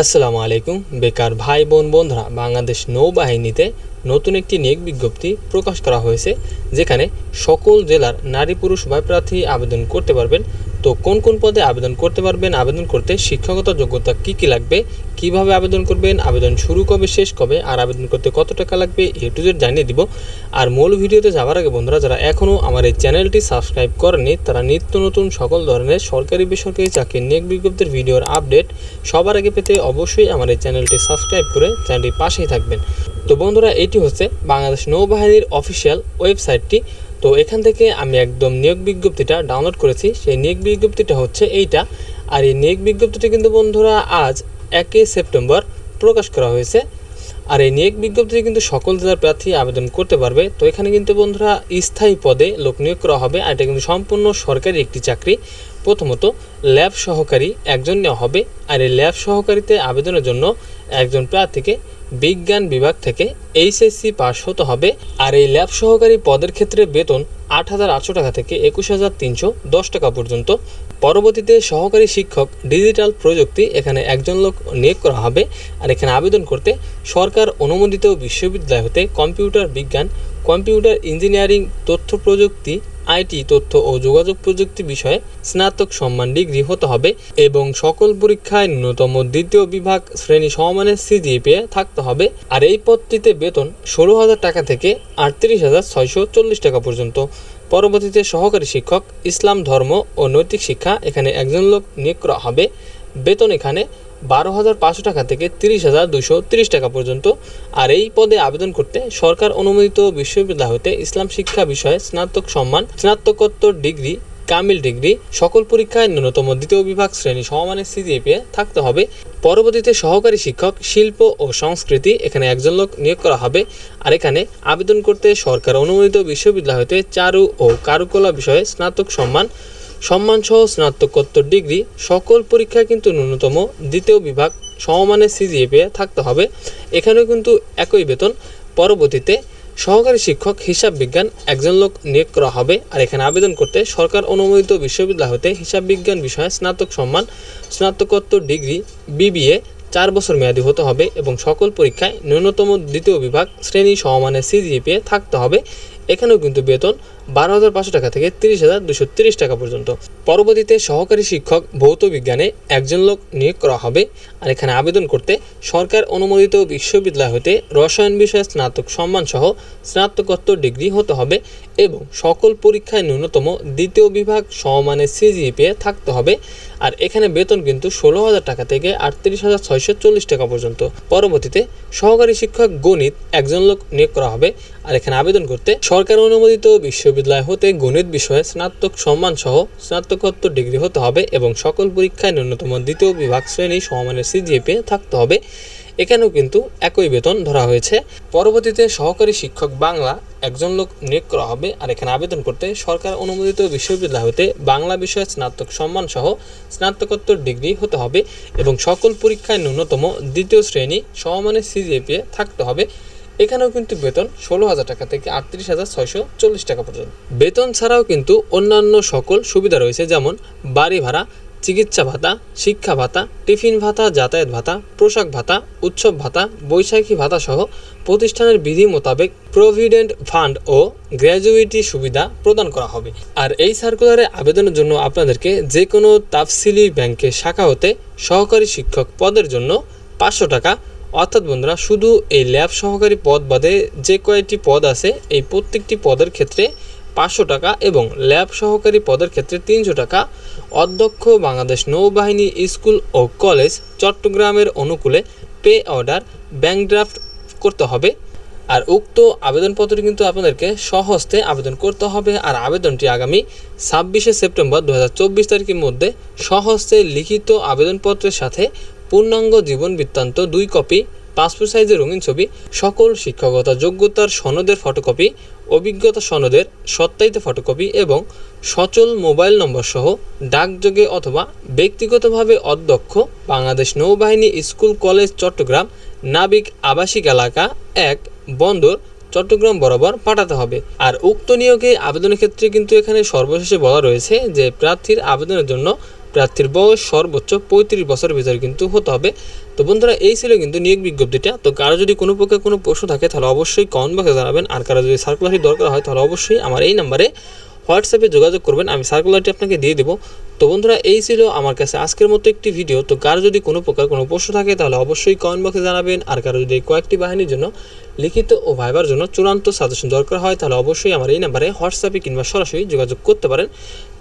আসসালামু আলাইকুম, বেকার ভাই, বোন, বন্ধুরা। বাংলাদেশ নৌবাহিনীতে নতুন একটি নিয়োগ বিজ্ঞপ্তি প্রকাশ করা হয়েছে, যেখানে সকল জেলার নারী পুরুষ উভয় প্রার্থী আবেদন করতে পারবেন। তো কোন কোন পদে আবেদন করতে পারবেন, আবেদন করতে শিক্ষাগত যোগ্যতা কি কি লাগবে, কীভাবে আবেদন করবেন, আবেদন শুরু কবে, শেষ কবে, আর আবেদন করতে কত টাকা লাগবে এ টু জেড জানিয়ে দিব। আর মূল ভিডিওতে যাওয়ার আগে বন্ধুরা, যারা এখনও আমার এই চ্যানেলটি সাবস্ক্রাইব করেনি তারা নিত্য নতুন সকল ধরনের সরকারি বেসরকারি চাকরির নিয়োগ বিজ্ঞপ্তির ভিডিওর আপডেট সবার আগে পেতে অবশ্যই আমার এই চ্যানেলটি সাবস্ক্রাইব করে চ্যানেলটির পাশেই থাকবেন। তো বন্ধুরা, এটি হচ্ছে বাংলাদেশ নৌবাহিনীর অফিসিয়াল ওয়েবসাইটটি। তো এখান থেকে আমি একদম নিয়োগ বিজ্ঞপ্তিটা ডাউনলোড করেছি। সেই নিয়োগ বিজ্ঞপ্তিটা হচ্ছে এইটা। আর এই নিয়োগ বিজ্ঞপ্তিটা কিন্তু বন্ধুরা আজ একই সেপ্টেম্বর প্রকাশ করা হয়েছে। আর এই নিয়োগ বিজ্ঞপ্তিতে কিন্তু সকল জেলার প্রার্থী আবেদন করতে পারবে। তো এখানে কিন্তু বন্ধুরা স্থায়ী পদে লোক নিয়োগ করা হবে আর এটা কিন্তু সম্পূর্ণ সরকারি একটি চাকরি। প্রথমত ল্যাব সহকারী একজন নেওয়া হবে। আর এই ল্যাব সহকারীতে আবেদনের জন্য একজন প্রার্থীকে বিজ্ঞান বিভাগ থেকে এইচএসসি পাস হতে হবে আর এই ল্যাব সহকারী পদের ক্ষেত্রে বেতন আট হাজার আটশো টাকা থেকে একুশ হাজার তিনশো দশ টাকা পর্যন্ত। পরবর্তীতে সহকারী শিক্ষক ডিজিটাল প্রযুক্তি এখানে একজন লোক নিয়োগ করা হবে আর এখানে আবেদন করতে সরকার অনুমোদিত বিশ্ববিদ্যালয় হতে কম্পিউটার বিজ্ঞান, কম্পিউটার ইঞ্জিনিয়ারিং, তথ্য প্রযুক্তি আইটি, তথ্য ও যোগাযোগ প্রযুক্তি বিষয়ে স্নাতক সম্মান ডিগ্রি হতে হবে এবং সকল পরীক্ষায় ন্যূনতম দ্বিতীয় বিভাগ শ্রেণি সমমানের সিজিপিএ থাকতে হবে। আর এই পদটিতে বেতন ষোলো হাজার টাকা থেকে আটত্রিশ হাজার ছয়শো চল্লিশ টাকা পর্যন্ত। পরবর্তীতে সহকারী শিক্ষক, ইসলাম ধর্ম ও নৈতিক শিক্ষা এখানে একজন লোক নিয়োগ করা হবে। বেতন এখানে বারো হাজার পাঁচশো টাকা থেকে তিরিশ হাজার দুশো তিরিশ টাকা পর্যন্ত। আর এই পদে আবেদন করতে সরকার অনুমোদিত বিশ্ববিদ্যালয় হতে ইসলাম শিক্ষা বিষয়ে স্নাতক সম্মান, স্নাতকোত্তর ডিগ্রি, কামিল ডিগ্রি, সকল পরীক্ষায় ন্যূনতম দ্বিতীয় বিভাগ শ্রেণি সমমানের সিজিপিএ থাকতে হবে। পরবর্তীতে সহকারী শিক্ষক, শিল্প ও সংস্কৃতি এখানে একজন লোক নিয়োগ করা হবে। আর এখানে আবেদন করতে সরকার অনুমোদিত বিশ্ববিদ্যালয় হতে চারু ও কারুকলা বিষয়ে স্নাতক সম্মান সম্মানসহ স্নাতকোত্তর ডিগ্রি, সকল পরীক্ষায় কিন্তু ন্যূনতম দ্বিতীয় বিভাগ সমমানের সিজিএপিএ থাকতে হবে। এখানেও কিন্তু একই বেতন। পরবর্তীতে সহকারী শিক্ষক, হিসাব বিজ্ঞান একজন লোক নিয়োগ করা হবে আর এখানে আবেদন করতে সরকার অনুমোদিত বিশ্ববিদ্যালয় হতে হিসাব বিজ্ঞান বিষয়ে স্নাতক সম্মান, স্নাতকোত্তর ডিগ্রি, বিবিএ চার বছর মেয়াদী হতে হবে এবং সকল পরীক্ষায় ন্যূনতম দ্বিতীয় বিভাগ শ্রেণি সমমানের সিজিপিএ থাকতে হবে। এখানেও কিন্তু বেতন বারো হাজার পাঁচশো টাকা থেকে তিরিশ হাজার দুশো তিরিশ টাকা পর্যন্ত। পরবর্তীতে সহকারী শিক্ষক, ভৌত বিজ্ঞানে একজন লোক নিয়োগ করা হবে আর এখানে আবেদন করতে সরকার অনুমোদিত বিশ্ববিদ্যালয় হতে রসায়ন বিষয়ে স্নাতক সম্মান সহ স্নাতকোত্তর ডিগ্রি হতে হবে এবং সকল পরীক্ষায় ন্যূনতম দ্বিতীয় বিভাগ সমমানের সিজিপিএ থাকতে হবে আর এখানে বেতন কিন্তু ষোলো হাজার টাকা থেকে আটত্রিশ হাজার ছয়শো চল্লিশ টাকা পর্যন্ত। পরবর্তীতে সহকারী শিক্ষক, গণিত একজন লোক নিয়োগ করা হবে আর এখানে আবেদন করতে সরকার অনুমোদিত বিশ্ববিদ্যালয় হতে গণিত বিষয়ে স্নাতক সম্মান সহ স্নাতকোত্তর ডিগ্রি হতে হবে এবং সকল পরীক্ষায় ন্যূনতম দ্বিতীয় বিভাগ শ্রেণি সমমানের সিজিএপে থাকতে হবে। এখানেও কিন্তু একই বেতন ধরা হয়েছে। পরবর্তীতে সহকারী শিক্ষক বাংলা, একজন লোক নিয়োগ করা হবে আর এখানে আবেদন করতে সরকার অনুমোদিত বিশ্ববিদ্যালয় হতে বাংলা বিষয়ে স্নাতক সম্মান সহ স্নাতকোত্তর ডিগ্রি হতে হবে এবং সকল পরীক্ষায় ন্যূনতম দ্বিতীয় শ্রেণি সমমানের সিজিএপিএ থাকতে হবে। এখানেও কিন্তু বেতন ষোলো হাজার টাকা থেকে আটত্রিশ হাজার ছয়শো চল্লিশ টাকা পর্যন্ত। বেতন ছাড়াও কিন্তু অন্যান্য সকল সুবিধা রয়েছে, যেমন বাড়ি ভাড়া, চিকিৎসা ভাতা, শিক্ষা ভাতা, টিফিন ভাতা, যাতায়াত ভাতা, পোশাক ভাতা, উৎসব ভাতা, বৈশাখী ভাতা সহ প্রতিষ্ঠানের বিধি মোতাবেক প্রভিডেন্ট ফান্ড ও গ্র্যাজুইটি সুবিধা প্রদান করা হবে। আর এই সার্কুলারে আবেদনের জন্য আপনাদেরকে যে কোনো তাফসিলি ব্যাংকের শাখা হতে সহকারী শিক্ষক পদের জন্য পাঁচশো টাকা অর্থাৎ বন্ধুরা, শুধু এই ল্যাব সহকারী পদ বাদে যে কয়েকটি পদ আছে, এই প্রত্যেকটি পদের ক্ষেত্রে পাঁচশো টাকা এবং ল্যাব সহকারী পদের ক্ষেত্রে তিনশো টাকা। অধ্যক্ষ বাংলাদেশ নৌবাহিনী স্কুল ও কলেজ চট্টগ্রামের অনুকূলে পে অর্ডার ব্যাংক ড্রাফট করতে হবে। আর উক্ত আবেদনপত্রটি কিন্তু আপনাদেরকে সহস্তে আবেদন করতে হবে। আর আবেদনটি আগামী ছাব্বিশে সেপ্টেম্বর দু হাজার চব্বিশ তারিখের মধ্যে সহস্তে লিখিত আবেদনপত্রের সাথে পূর্ণাঙ্গ জীবন বৃত্তান্ত দুই কপি, পাসপোর্ট সাইজের রঙিন ছবি, সকল শিক্ষকতা যোগ্যতার সনদের ফটোকপি, অভিজ্ঞতা সনদের সত্যায়িত ফটোকপি এবং সচল মোবাইল নম্বর সহ ডাকযোগে অথবা ব্যক্তিগতভাবে অধ্যক্ষ বাংলাদেশ নৌবাহিনী স্কুল কলেজ চট্টগ্রাম নাবিক আবাসিক এলাকা এক বন্দর চট্টগ্রাম বরাবর পাঠাতে হবে। আর উক্ত নিয়োগে আবেদনের ক্ষেত্রে কিন্তু এখানে সর্বশেষে বলা রয়েছে যে প্রার্থীর আবেদনের জন্য প্রার্থীর বয়স সর্বোচ্চ পঁয়ত্রিশ বছরের ভিতরে কিন্তু হতে হবে। তো বন্ধুরা, এই ছিল কিন্তু নিয়োগ বিজ্ঞপ্তিটা। তো কারও যদি কোনো প্রকার কোনো প্রশ্ন থাকে, তাহলে অবশ্যই কমেন্ট বক্সে জানাবেন। আর কারও যদি সার্কুলারটি দরকার হয়, তাহলে অবশ্যই আমার এই নাম্বারে হোয়াটসঅ্যাপে যোগাযোগ করবেন। আমি সার্কুলারটি আপনাকে দিয়ে দেবো। তো বন্ধুরা, এই ছিল আমার কাছে আজকের মতো একটি ভিডিও তো কারও যদি কোনো প্রকার কোনো প্রশ্ন থাকে, তাহলে অবশ্যই কমেন্ট বক্সে জানাবেন। আর কারও যদি কয়েকটি বাহিনীর জন্য লিখিত ও ভাইবার জন্য চূড়ান্ত সাজেশন দরকার হয়, তাহলে অবশ্যই আমার এই নাম্বারে হোয়াটসঅ্যাপে কিংবা সরাসরি যোগাযোগ করতে পারেন।